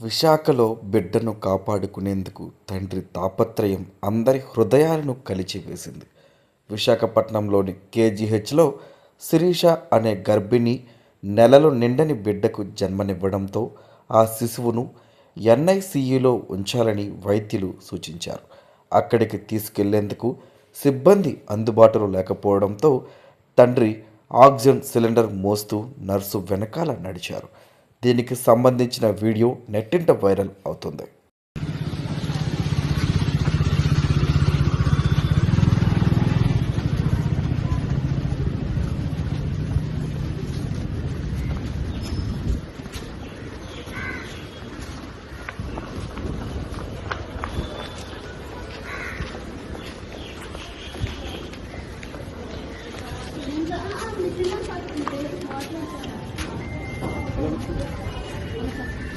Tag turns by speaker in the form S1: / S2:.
S1: విశాఖలో బిడ్డను కాపాడుకునేందుకు తండ్రి తాపత్రయం అందరి హృదయాలను కలిచివేసింది. విశాఖపట్నంలోని కేజీహెచ్లో శిరీష అనే గర్భిణి నెలలు నిండని బిడ్డకు జన్మనివ్వడంతో ఆ శిశువును ఎన్ఐసియులో ఉంచాలని వైద్యులు సూచించారు. అక్కడికి తీసుకెళ్ళేందుకు సిబ్బంది అందుబాటులో లేకపోవడంతో తండ్రి ఆక్సిజన్ సిలిండర్ మోస్తూ నర్సు వెనకాల నడిచారు. దీనికి సంబంధించిన వీడియో నెట్టింట వైరల్ అవుతుంది. Thank you.